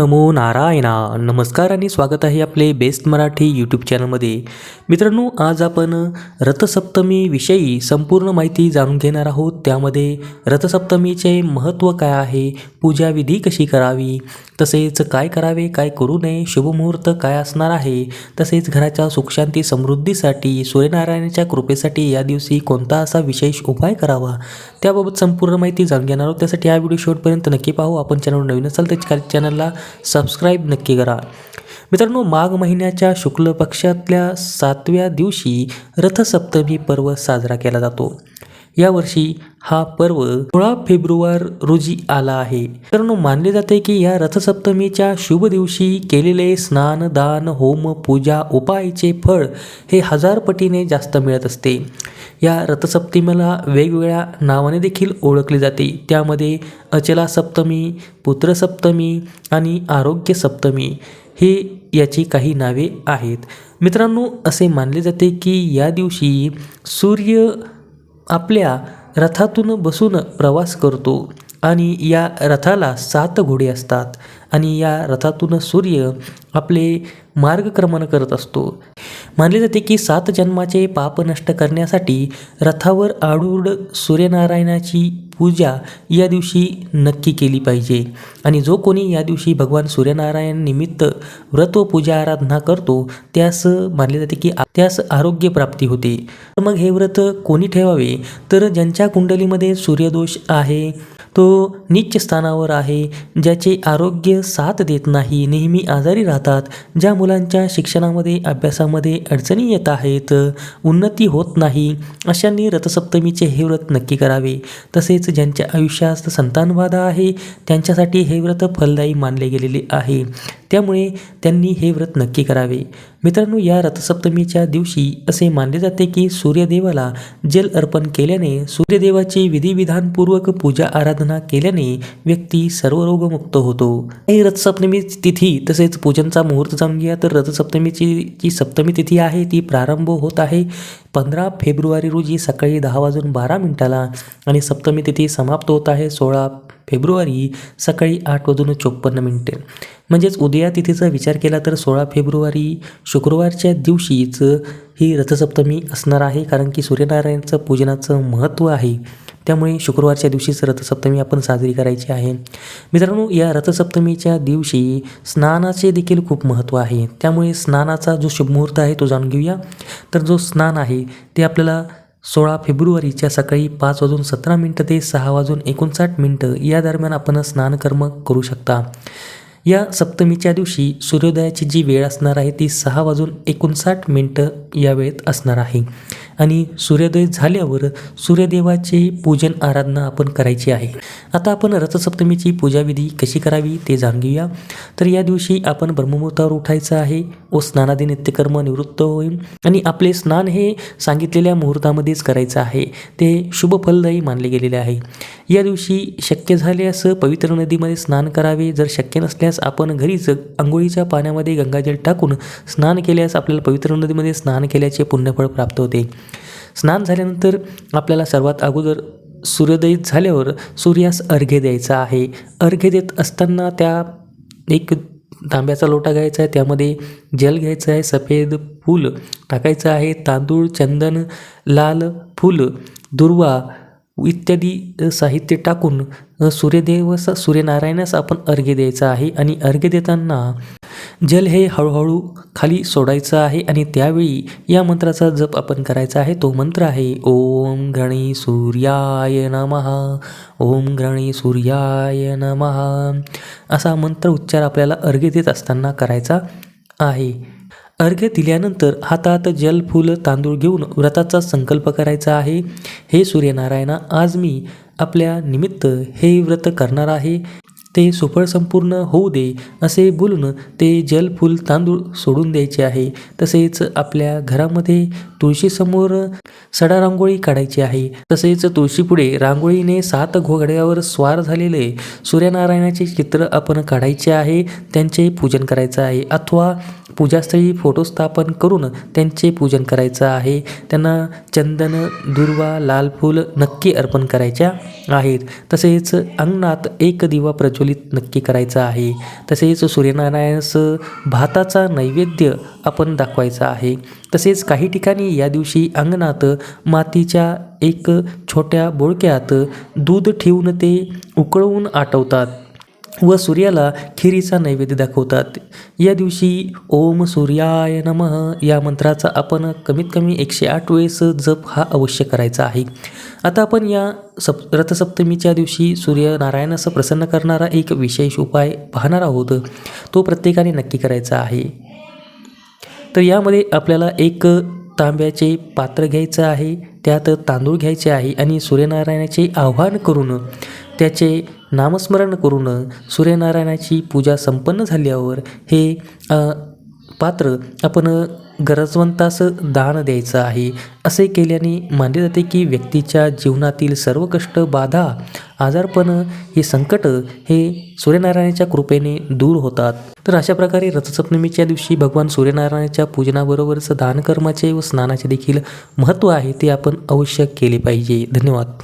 नमो नारायणा. नमस्कार आणि स्वागत आहे आपले बेस्ट मराठी यूट्यूब चॅनलमध्ये मित्रांनो आज आपण रथसप्तमीविषयी संपूर्ण माहिती जाणून घेणार आहोत. त्यामध्ये रथसप्तमीचे महत्त्व काय आहे? पूजाविधी कशी करावी? तसेच काय करावे काय करू नये शुभमुहूर्त काय असणार आहे? तसेच घराच्या सुखशांती समृद्धीसाठी सूर्यनारायणाच्या कृपेसाठी या दिवशी कोणता असा विशेष उपाय करावा? त्याबाबत संपूर्ण माहिती जाणून घेणार आहोत. त्यासाठी हा व्हिडिओ शेवटपर्यंत नक्की पाहू. आपण चॅनल नवीन असाल तर चॅनलला सबस्क्राईब नक्की करा. मित्रांनो माघ महिन्याच्या शुक्ल पक्षातल्या सातव्या दिवशी रथसप्तमी पर्व साजरा केला जातो. यावर्षी हा पर्व सोळा फेब्रुवार रोजी आला आहे. मित्रांनो मानले जाते की या रथसप्तमीच्या शुभ दिवशी केलेले स्नान दान होम पूजा उपायचे फळ हे हजार पटीने जास्त मिळत असते. या रथसप्तमीला वेगवेगळ्या नावाने देखील ओळखले जाते. त्यामध्ये अचला सप्तमी पुत्रसप्तमी आणि आरोग्य सप्तमी हे याची काही नावे आहेत. मित्रांनो असे मानले जाते की या दिवशी सूर्य आपल्या रथातून बसून प्रवास करतो आणि या रथाला सात घोडे असतात आणि या रथातून सूर्य आपले मार्गक्रमण करत असतो. मानले जाते की सात जन्माचे पाप नष्ट करण्यासाठी रथावर आडूड सूर्यनारायणाची पूजा या दिवशी नक्की केली पाहिजे. आणि जो कोणी या दिवशी भगवान सूर्यनारायण निमित्त व्रत व पूजा आराधना करतो त्यास मानले जाते की त्यास आरोग्य प्राप्ती होते. तर मग हे व्रत कोणी ठेवावे? तर ज्यांच्या कुंडलीमध्ये सूर्यदोष आहे तो नीच स्थानावर आहे ज्याचे आरोग्य साथ देत नाही नेहमी आजारी राहतात ज्या मुलांच्या शिक्षणामध्ये अभ्यासामध्ये अडचणी येत आहेत उन्नती होत नाही अशांनी रथसप्तमीचे हे व्रत नक्की करावे. तसेच ज्यांच्या आयुष्यात संतानबाधा आहे त्यांच्यासाठी हे व्रत फलदायी मानले गेलेले आहे. त्यामुळे त्यांनी हे व्रत नक्की करावे. मित्रांनो या रथसप्तमीच्या दिवशी असे मानले जाते की सूर्यदेवाला जल अर्पण केल्याने सूर्यदेवाची विधिविधानपूर्वक पूजा आराधना केल्याने व्यक्ती सर्व रोगमुक्त होतो. ही रथसप्तमी तिथी तसेच पूजनचा मुहूर्त जाणून घ्या. तर रथसप्तमीची जी सप्तमी तिथी आहे ती प्रारंभ होत आहे पंधरा फेब्रुवारी रोजी सकाळी दहा वाजून बारा मिनिटाला. आणि सप्तमी तिथी समाप्त होत आहे सोळा फेब्रुवारी सकाळी आठ वाजून चोपन्न मिनिटे. म्हणजेच उदया तिथीचा विचार केला तर सोळा फेब्रुवारी शुक्रवारच्या दिवशीच ही रथसप्तमी असणार आहे कारण की सूर्यनारायणचं पूजनाचं महत्त्व आहे. त्यामुळे शुक्रवारच्या दिवशीच रथसप्तमी आपण साजरी करायची आहे. मित्रांनो या रथसप्तमीच्या दिवशी स्नानाचे देखील खूप महत्त्व आहे. त्यामुळे स्नानाचा जो शुभमुहूर्त आहे तो जाणून घेऊया. तर जो स्नान आहे ते आपल्याला सोळा फेब्रुवारीच्या सकाळी पाच वाजून सतरा मिनटं ते सहा वाजून एकोणसाठ मिनटं या दरम्यान आपण स्नानकर्म करू शकता. या सप्तमीच्या दिवशी सूर्योदयाची जी वेळ असणार आहे ती सहा वाजून एकोणसाठ मिनटं या वेळेत असणार आहे. आणि सूर्योदय झाल्यावर सूर्यदेवाचे पूजन आराधना आपण करायची आहे. आता आपण रथसप्तमीची पूजाविधी कशी करावी ते जाणून घेऊया. तर या दिवशी आपण ब्रह्ममुहूर्तावर उठायचं आहे. व स्नानादी नित्यकर्म निवृत्त होईल. आणि आपले स्नान हे सांगितलेल्या मुहूर्तामध्येच करायचं आहे. ते शुभ फलदायी मानले गेलेले आहे. या दिवशी शक्य झाल्यास पवित्र नदीमध्ये स्नान करावे. जर शक्य नसल्यास आपण घरीच आंघोळीच्या पाण्यामध्ये गंगाजल टाकून स्नान केल्यास आपल्याला पवित्र नदीमध्ये स्नान केल्याचे पुण्यफळ प्राप्त होते. स्नान झाल्यानंतर आपल्याला सर्वात अगोदर सूर्योदय झाल्यावर सूर्यास अर्घ्य द्यायचा आहे. अर्घ्य देत असताना त्या एक तांब्याचा लोटा घ्यायचा आहे. त्यामध्ये जल घ्यायचं आहे. सफेद फूल टाकायचं आहे. तांदूळ चंदन लाल फूल दुर्वा इत्यादी साहित्य टाकून सूर्यदेवस सूर्यनारायणास आपण अर्घ्य द्यायचं आहे आणि अर्घ्य देताना जल हे हळूहळू खाली सोडायचं आहे आणि त्यावेळी या मंत्राचा जप आपण करायचा आहे. तो मंत्र आहे ओम घणी सूर्याय नमहा ओम घणी सूर्याय नमहा असा मंत्र उच्चार आपल्याला अर्घ्य देत असताना करायचा आहे. अर्घ्य दिल्यानंतर हातात जल फुल तांदूळ घेऊन व्रताचा संकल्प करायचा आहे. हे सूर्यनारायणा आज मी आपल्या निमित्त हे व्रत करणार आहे. ते सुफळ संपूर्ण होऊ दे असे बोलून ते जल फूल तांदूळ सोडून द्यायचे आहे. तसेच आपल्या घरामध्ये तुळशीसमोर सडा रांगोळी काढायची आहे. तसेच तुळशीपुढे रांगोळीने सात घोगड्यावर स्वार झालेले सूर्यनारायणाचे चित्र आपण काढायचे आहे त्यांचे पूजन करायचं आहे. अथवा पूजास्थळी फोटो स्थापन करून त्यांचे पूजन करायचं आहे. त्यांना चंदन दुर्वा लाल फूल नक्की अर्पण करायच्या आहेत. तसेच अंगणात एक दिवा प्रज्वलित नक्की करायचा आहे. तसेच सूर्यनारायणास भाताचा नैवेद्य आपण दाखवायचा आहे. तसेच काही ठिकाणी या दिवशी अंगणात मातीच्या एक छोट्या बोळक्यात दूध ठेवून ते उकळवून आटवतात व सूर्याला खिरीचा नैवेद्य दाखवतात. या दिवशी ओम सूर्याय नमः या मंत्राचा आपण कमीत कमी एकशे आठ वेळेस जप हा अवश्य करायचा आहे. आता आपण या सप रथसप्तमीच्या दिवशी सूर्यनारायणास प्रसन्न करणारा एक विशेष उपाय पाहणार आहोत. तो प्रत्येकाने नक्की करायचा आहे. तर यामध्ये आपल्याला एक तांब्याचे पात्र घ्यायचं आहे त्यात तांदूळ घ्यायचे आहे आणि सूर्यनारायणाचे आवाहन करून त्याचे नामस्मरण करून सूर्यनारायणाची पूजा संपन्न झाल्यावर हे पात्र आपण गरजवंतास दान द्यायचं आहे. असे केल्याने मानले जाते की व्यक्तीच्या जीवनातील सर्व कष्ट बाधा आजारपण हे संकट हे सूर्यनारायणाच्या कृपेने दूर होतात. तर अशा प्रकारे रथसप्तमीच्या दिवशी भगवान सूर्यनारायणाच्या पूजनाबरोबरच दानकर्माचे व स्नानाचे देखील महत्त्व आहे ते आपण अवश्य केले पाहिजे. धन्यवाद.